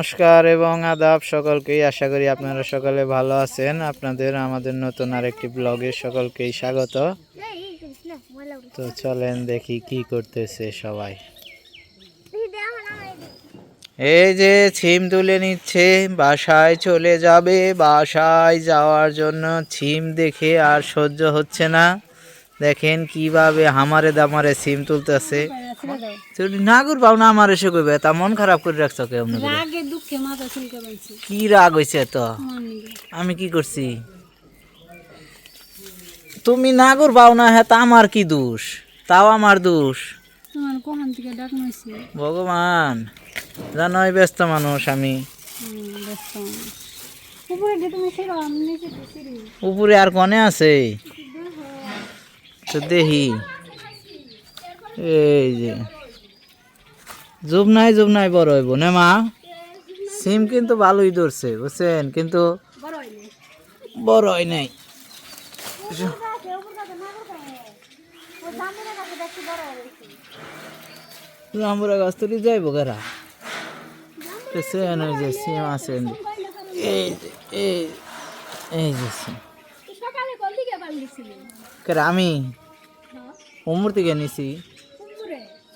নমস্কার এবং আদাব সকলকেই। আশা করি আপনারা সকলে ভালো আছেন। আপনাদের আমাদের নতুন আরেকটি ব্লগে সকলকেই স্বাগত। তো চলেন দেখি কি করতেছে সবাই। এই যে ছিম তুলে নিচ্ছে, বাসায় চলে যাবে। বাসায় যাওয়ার জন্য ছিম দেখে আর সহ্য হচ্ছে না। দেখেন কীভাবে হামারে দামারে সিম তুলতেছে। তুই নাগুর পাও না আমার এসে কইবে তা মন খারাপ করে রাখছো কেউ রাগে দুঃখে মাথা চুলকে বানছি কি রাগ হইছে তো আমি কি করছি? তুমি নাগর পাও না হ্যাঁ তা আমার কি দোষ? তাও আমার দোষ। তোমার কোহান থেকে ডাক নইছি ভগবান জানোই ব্যস্ত মানুষ আমি। ব্যস্ত উপরে যে তুমি সেরো আমি নিচে উপরে আর কনে আছে? তো দেখি এই যে জুব নাই জুব নাই বড় হইব না মা? সিম কিন্তু ভালোই ধরছে বুঝছেন? কিন্তু বড় হয় নাই। জাম্বুরা গাছ তুলি যাইব গারা দেখছেন ওই যে সিম আছে। এই এই এই যে সিম আমি? উমর থেকে নিছি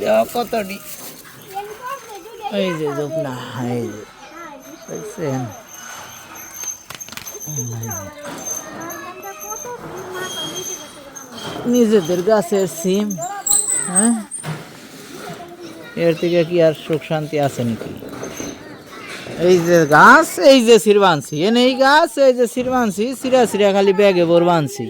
যে, দেও কত ডি এই যে যোগ না এই যে। দেখছেন? নিজেদের গাছের সিম হ্যাঁ? এর থেকে কি আর সুখ শান্তি আছে নাকি? এই যে গাছ এই যে সিরবানছি এনে এই গাছ এই যে সিরবানছি সিরা সিরা খালি ব্যাগে ভর বানছি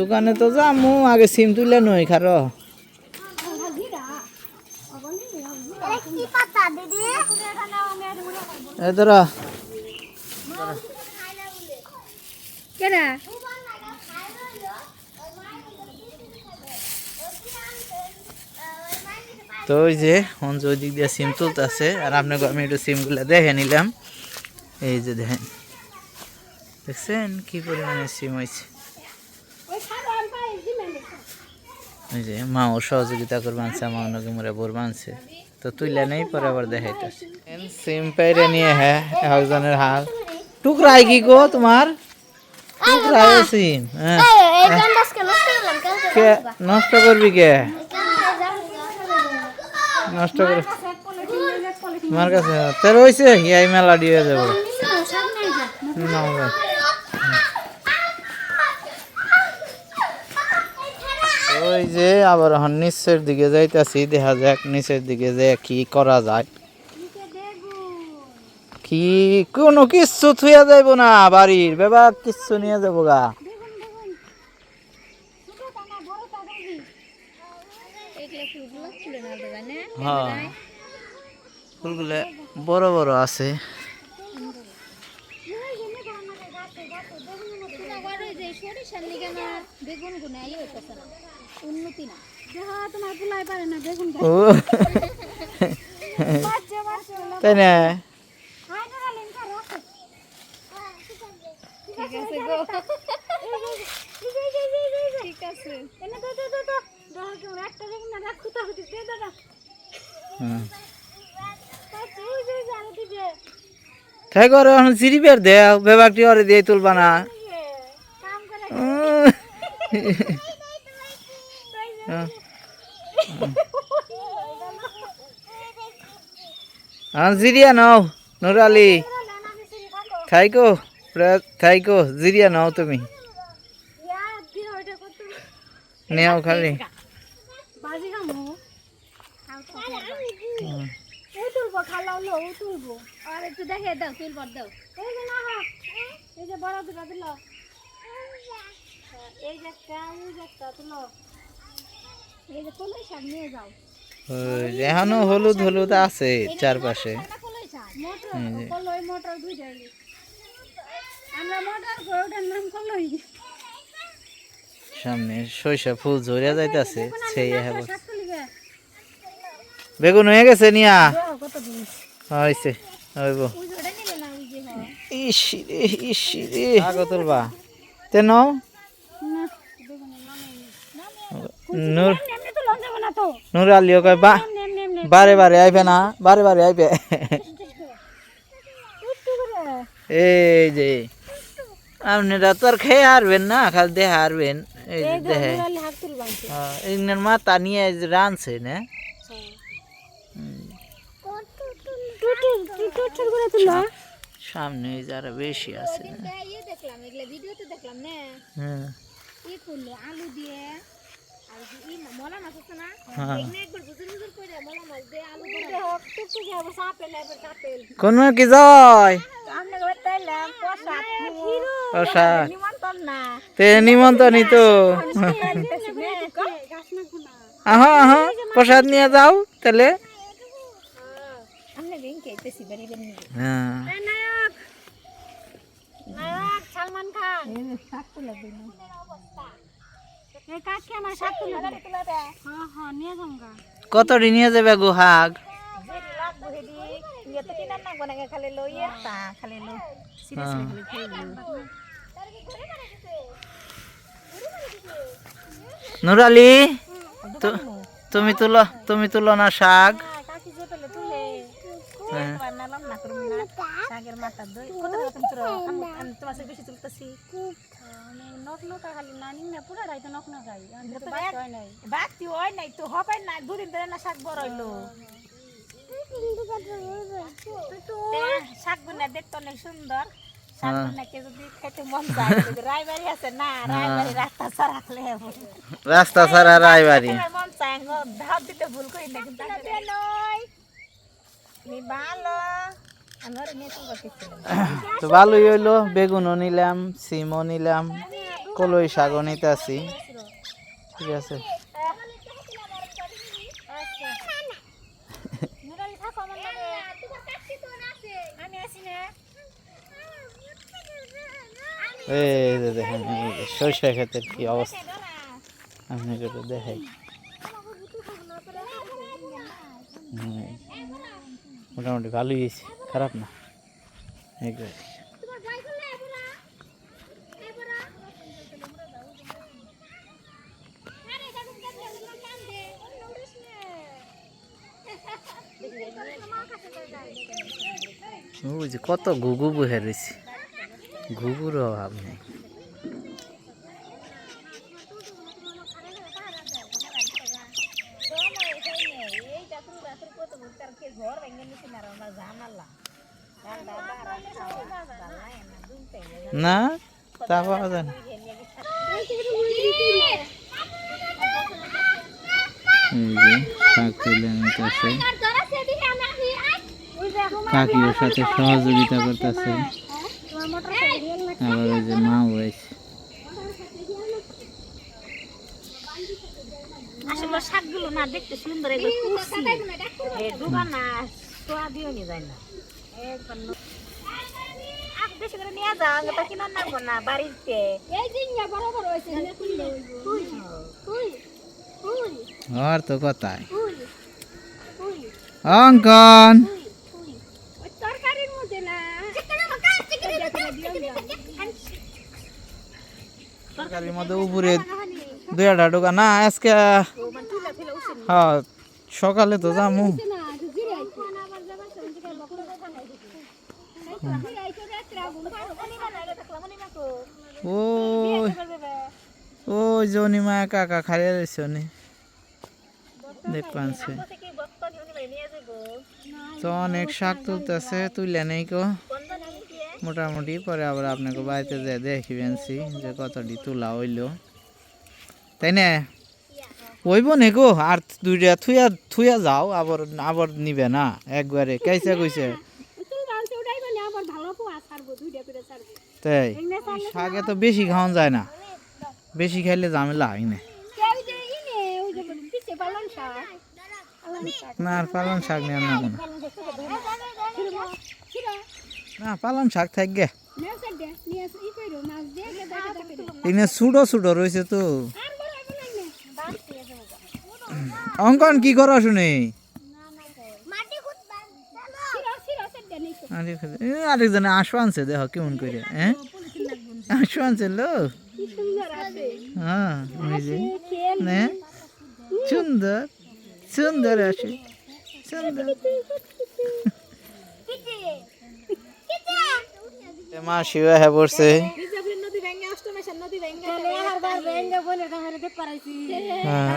দোকানে তো যামু আগে সিম তুলে নই খারো। এই ধরো। কেডা? তো ওই যে ওই দিক দিয়ে সিম তুলতেছে আর আপনাকে আমি একটু সিমগুলো দেখে নিলাম। এই যে দেখেন। দেখছেন কি পরিমাণে সিম হয়েছে দিমেন যে মাও সহযোগিতা করবে আনছে মা ওনাকে মোরে বোর বানছে তো তুইলে নেই পরে আবার দেখাইতেছে সিম পাইরে নিয়ে হ্যাঁ একজনের হাল। টুকরাই কি গো তোমার? টুকরাই সিম হ্যাঁ। কে নষ্ট করবি কে? নষ্ট করে তোমার কাছে তোর হয়েছে ইয়াই মেলা দিয়ে যাব না ভাই। ওই যে আবার এখন নিচের দিকে যাইতেছি, দেখা যাক নিচের দিকে যে কি করা যায়। কি, কোনো কিচ্ছু থুয়া যাইব না, বাড়ির বেবা কিচ্ছু নিয়ে যাব গা। হ্যাঁ বড় বড় আছে। বেগুন গুনাই হইতেছে না। উন্নতি না। তোমার পুলাই পারে না বেগুন ও। তাই না? ঠিক আছে গো। ঠিক আছে। এনে তো তো তো তো। একটা দেখুন না রাখু তা দে দাদা হুম। তুই যে জানো তাই করে এখন চিড়ি বের দেও বেবাকটি ওরে দিয়ে তুলবা না। কাম করে উম। জিরিয়া নাও, নুরালি। থাইকো, প্রা- থাইকো, জিরিয়া নাও তুমি। নেও খালি। দেখে দাও দাও এই যে না এই যে বড় এই যে যে তুলো এই যে কোন শাক নিয়ে যাও ওই যে এখনও হলুদ হলুদ আছে চারপাশে। সামনে সরিষা ফুল ঝরিয়া যাইতাছে সেই বেগুন হয়ে গেছে নিয়া? হয়েছে হইব। ওই যে ওটা নিলে না ওই যে হয়। ইসি রে ইসি রে। আগো তুলবা। তে নাও। না বেগুনের নামে না নূর নূর আলিও কয় বা বারে বারে আইবে না বারে বারে আইবে। এই যে আপনারা তো আর খেয়ে হারবেন না খালি দেখে হারবেন। এই যে এই যে দেখে মুরালি হাত তুল বানছে ইগনের মাথা নিয়ে রানছে না? সামনে এই যে আরও বেশি আছে ইয়ে দেখলাম ভিডিওতে দেখলাম না? হ্যাঁ। আলু দিয়ে কোন কি জয়? তে নিমন্ত্রণই তো। আহা আহা প্রসাদ নিয়ে যাও তাহলে। হ্যাঁ। নায়ক নায়ক সালমান খান। কত নিয়ে যাবে গুহাগ হ্যাঁ। নুরালি তুমি তুলো তুমি তুলো না শাক কাকি যে পেলে তুলে হ্যাঁ। বানালাম না করুম না। শাকের মাথা দই কত টাকা তুমি তুলো আমি আমি তোমার সাথে বেশি তুলতেছি নখ নকা খালি নানি না পুরা রাইতে নখ নকাই আমি তো হয় নাই। বাকি হয় নাই তো হবে না দুদিন ধরে না শাক বড় হইল। শাক গুনা দেখতে অনেক সুন্দর। শাক হ্যাঁ। যদি খেতে মন যায় রায়বাড়ি আছে না রায়বাড়ি রাস্তা ছাড়া রায়বাড়ি। মন চায় গো ধাপ দিতে ভুল করি না কিন্তু নয় তুমি ভালো আমার নিয়ে তো ভালোই হইল, বেগুনও নিলাম, সিমও নিলাম, কলই শাকও নিতেছি। ঠিক আছে। আসি এই দেখেন সরিষা ক্ষেতের কি অবস্থা? আপনাকে দেখাই হুম। মোটামুটি ভালোই হয়েছে খারাপ না। একবারে যে। কত ঘুঘু বহে রয়েছে। ঘুঘুর অভাব নেই। না, তা পাওয়া যায় না। এই যে, শাক তুলে নিতেছে কাকি ওর সাথে সহযোগিতা করতেছে। আবার ওই যে মা হয়েছে আসলে শাকগুলো না দেখতে সুন্দর, এগুলো ডুবা না সোয়াদিও নিয়ে যায় না। একবার বেশি করে নিয়ে যাও আমি তো কিনা নাগবো না বাড়িতে। এই জিনিয়া বরাবর হয়েছে তুই তুই তুই। আর তো কথাই। তুই তুই। অঙ্কন! তরকারির মধ্যে না। তরকারির মধ্যে উপরে দুই আটা ঢোকা। না আজকে হ্যাঁ সকালে তো যামু। ওই জনিমা কাকা খাইয়া রয়েছে নি। দেখ পানছে। তো অনেক শাক তুলতেছে, তুলে নেই কো। মোটামুটি পরে আবার আপনাকে বাড়িতে যে দেখিবেনছি যে কতটি তোলা হইল। তাই না? ওইব নে গো আর দুইটা থুয়া থুয়া যাও, আবার আবার নিবে না, একবারে। কেসে কইছে। তাই? শাকে তো বেশি খাওয়ান যায় না। বেশি খাইলে ঝামেলা হয় না। না আর পালন শাক নিয়ে না। কোনো না পালন শাক থাকবে এখানে ছুটো ছুটো রয়েছে তো। অঙ্কন কি করো শুনে? আরেকজনে আশু আনছে দেখো কেমন করে হ্যাঁ আশু আনছে লো হ্যাঁ সুন্দর সুন্দর আসে সুন্দর। মা শিবা হ্যাঁ পড়ছে। ভেঙে হ্যাঁ।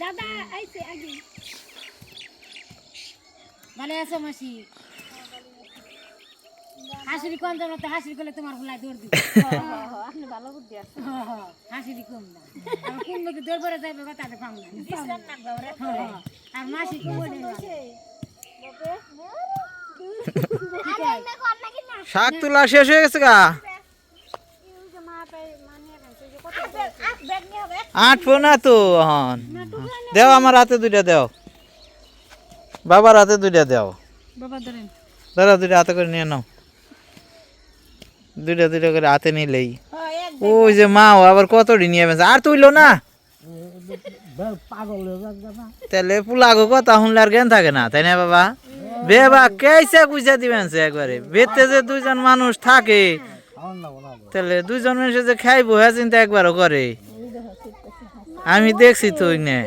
দাদা আইছে আগে ভালো আছো মাসি? হাসিরি কম যাবে তো হাসিরি করলে তোমার ফুলাই দৌড় দিবে। আপনি ভালো বুদ্ধি আছে হাসিরি কম না আর কোন লোকে দৌড় পরে যাবে তাতে পাম না। আর মাসি কম বলে শাক তোলা শেষ হয়ে গেছে গা। আটবো না তো দেও আমার হাতে দুইটা দেও। বাবার হাতে দুইটা দেও। বাবা ধরেন। দাদা দুইটা হাতে করে নিয়ে নাও। দুইটা দুইটা করে হাতে নিলেই। ওই যে মা ও আবার কত নিয়ে বেঁচে আর তুইলো না? তাহলে পুলাগো কথা শুনলে আর জ্ঞান থাকে না তাই না বাবা? বেবা কেসে কুইসা দিবেন সে একবারে? বেতে যে দুইজন মানুষ থাকে তাহলে দুইজন মানুষ যে খাইবো হ্যাঁ চিন্তা একবারও করে। আমি দেখছি তো ওই নে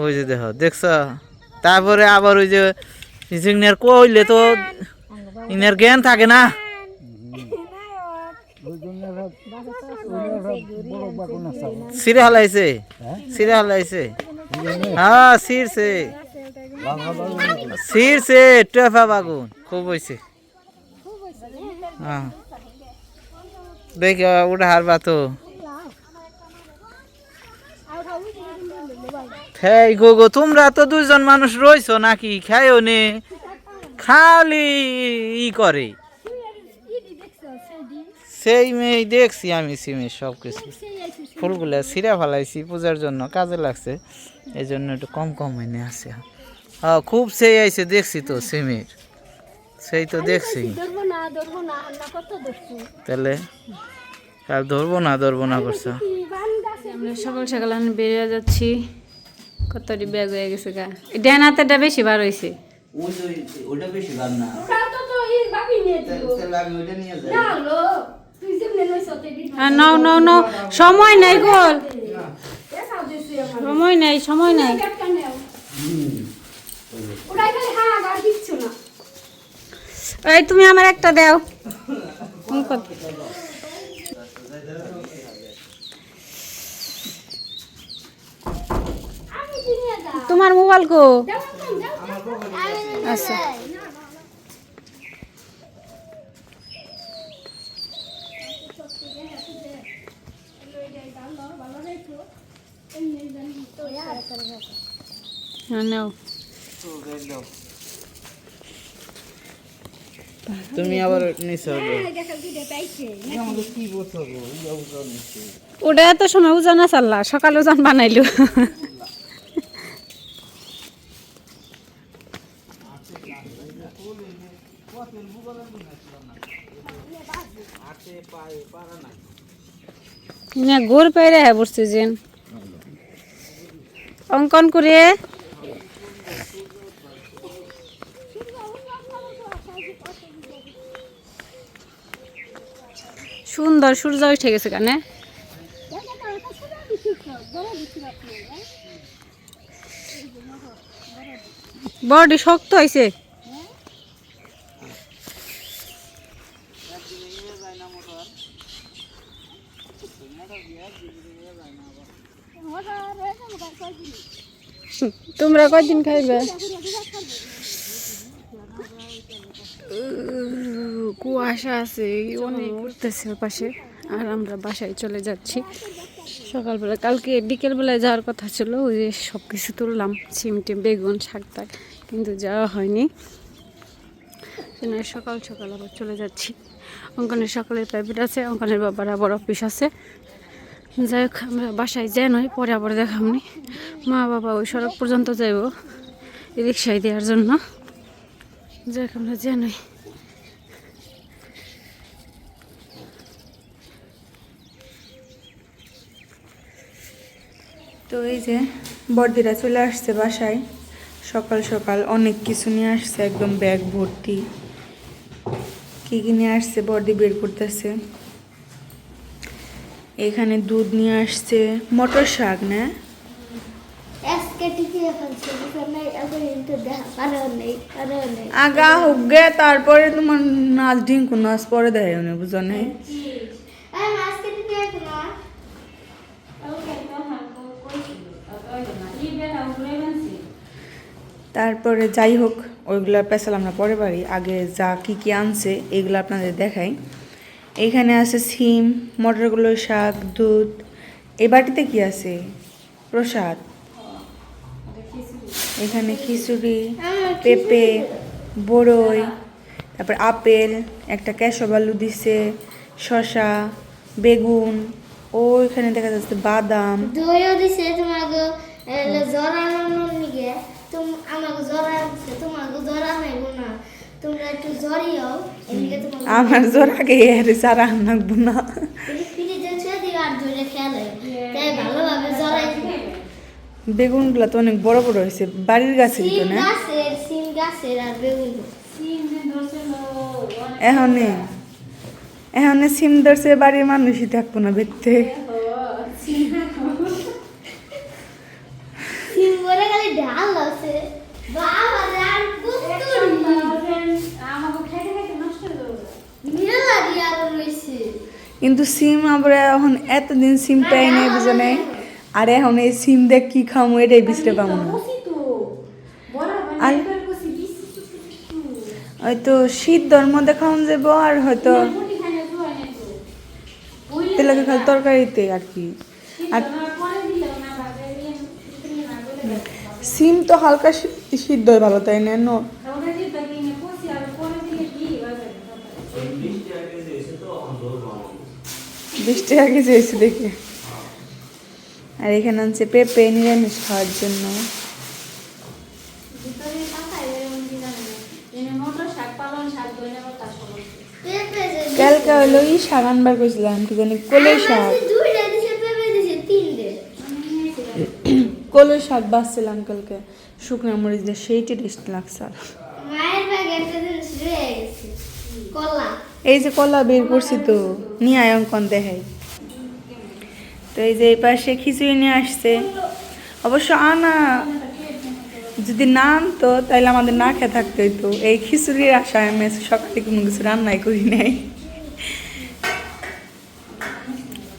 ওই যে দেখো দেখছ? তারপরে আবার ওই যে ইঞ্জিনিয়ার কইলে তো ইনার জ্ঞান থাকে না। সিরে হলাইছে। সিরে হলাইছে। হ্যাঁ সিরছে। সিরছে টেফা বাগুন, খুব হয়েছে হ্যাঁ। দেখি ওটা হারবা তো। হেই গো গো তোমরা তো দুজন মানুষ রইছো নাকি? খাইও নে। খালি ই করে। সেই মেয়ে দেখছি আমি সিমে সব কিছু ফুলগুলো ছিঁড়া ফেলাইছি, পূজার জন্য কাজে লাগছে। এই জন্য একটু কম কম এনে আছে। হ্যাঁ খুব সেই আইছে, দেখছি তো সিমের। সেই তো দেখছি। তাহলে কাল ধরবো না ধরবো না করছ। সকাল সকাল আমি বেরিয়ে যাচ্ছি। কতটি ব্যাগ হয়ে গেছে গা? ড্যান হাতেটা বেশি বার হয়েছে ওটা বেশি ভাব না। আর নাও নাও নাও। সময় নাই গোল সময় নাই সময় নাই। এই তুমি আমার একটা দাও। তোমার মোবাইল কো আচ্ছা। হ্যাঁ তুমি আবার ওটা এত সময় উজান চাল্লা সকালে উজান বানাইলো। না গোর পাইরে হ্যাঁ বসছে যেন। অঙ্কন করে সুন্দর, সূর্য উঠে গেছে কানে? বডি শক্ত হয়েছে তোমরা কয়দিন খাইবে? কুয়াশা আছে, অনেক উঠতেছে পাশে আর আমরা বাসায় চলে যাচ্ছি। সকালবেলা, কালকে বিকেলবেলায় যাওয়ার কথা ছিল, ওই যে সব কিছু তুললাম টিম, বেগুন, শাক টাক কিন্তু যাওয়া হয়নি। সকাল সকাল আবার চলে যাচ্ছি। অঙ্কনের সকালের প্রাইভেট আছে, অঙ্কনের বাবার আবার অফিস আছে। যাই হোক আমরা বাসায় যাই নয় পরে আবার দেখামনি মা বাবা ওই সড়ক পর্যন্ত যাইব রিক্সায় দেওয়ার জন্য। যাই হোক আমরা যাই নয় তো এই যে বর্দিরা চলে আসছে বাসায়। সকাল সকাল অনেক কিছু নিয়ে আসছে, একদম ব্যাগ ভর্তি। কী কী নিয়ে আসছে, বর্দি বের করতেছে। এখানে দুধ নিয়ে আসছে। মটর শাক না? আগা হোক গে তারপরে তোমার নাচ ঢিঙ্কু নাচ পরে দেয় না বুঝো নাই তারপরে যাই হোক ওইগুলো পেছাল আমরা পরে পারি। আগে যা কি কি আনছে এগুলো আপনাদের দেখাই। এখানে আছে সিম, মটরগুলো, শাক, দুধ। এ বাটিতে কি আছে? প্রসাদ। এখানে খিচুড়ি, পেঁপে, বড়ই, তারপর আপেল, একটা ক্যাশব আলু দিছে শশা বেগুন, ও এখানে দেখা যাচ্ছে বাদাম। আমাকে জরা না। আমার জোর আগে এর সারা নাকবো না। ফ্রিজে ছুঁয়ে দিও আর জোরে খেলে তাই ভালোভাবে জরাই দিবে। বেগুনগুলো তো অনেক বড় বড় হয়েছে বাড়ির গাছেরই তো না? গাছের সিম গাছের আর বেগুন এখনে এখনে সিম ধরছে বাড়ির মানুষই থাকব না দেখতে সিম বলে খালি ঢাল আছে বাবা রে আর কুস্তুরি মেলা দিয়ে আরও রয়েছে কিন্তু সিম আমরা এখন এতদিন সিম পাই নাই বুঝে নাই? আর এখন এই সিম দেখ কি খামো এটাই বিচরে পাবো না। আর হয়তো শীত ধর্ম দেখানো যাব আর হয়তো তেলাকে খালি তরকারিতে আর কি। আর সিম তো হালকা সিদ্ধ হয় ভালো তাই না? টাকা কেজি হয়েছে দেখে। আর এখানে আনছে পেঁপে নিরামিষ খাওয়ার জন্য। কালকে হলো ই শাক আনবার কইছিলাম কি জানি কলই শাক। কলই শাক বাঁচছিলাম কালকে। শুকনো মরিচ দিয়ে সেইটি টেস্ট লাগছে আর। মায়ের ব্যাগে একটা জিনিস রয়ে গেছে কলা। এই যে কলা বের করছি তো, নিয়ে আয় অঙ্কন দেখাই। তো এই যে এই পাশে খিচুড়ি নিয়ে আসছে। অবশ্য আনা যদি না আনতো, তাহলে আমাদের না খেয়ে থাকতে হইতো। এই খিচুড়ির আশায় আমি সকালে কোনো কিছু রান্নাই করি নাই।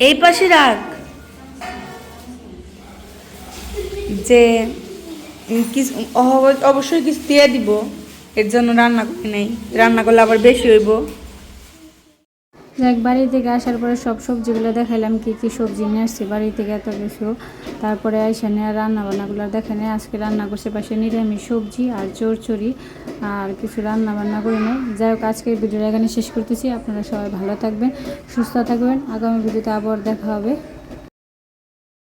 এই পাশে রাখ। যে কিছু অবশ্যই কিছু দিয়ে দিব। এর জন্য রান্না করি নাই। রান্না করলে আবার বেশি হইব। যাক বাড়ি থেকে আসার পরে সব সবজিগুলো দেখাইলাম, কি কি সবজি নিয়ে আসছি। বাড়ি থেকে এত কিছু। তারপরে আইসা নিয়ে রান্না বান্নাগুলো দেখে নিয়ে আজকে রান্না করছে পাশে নিরামিষ সবজি আর চোরচুরি আর কিছু রান্না বান্না করি নাই। যাই হোক আজকে ভিডিওটা এখানে শেষ করতেছি। আপনারা সবাই ভালো থাকবেন, সুস্থ থাকবেন। আগামী ভিডিওতে আবার দেখা হবে।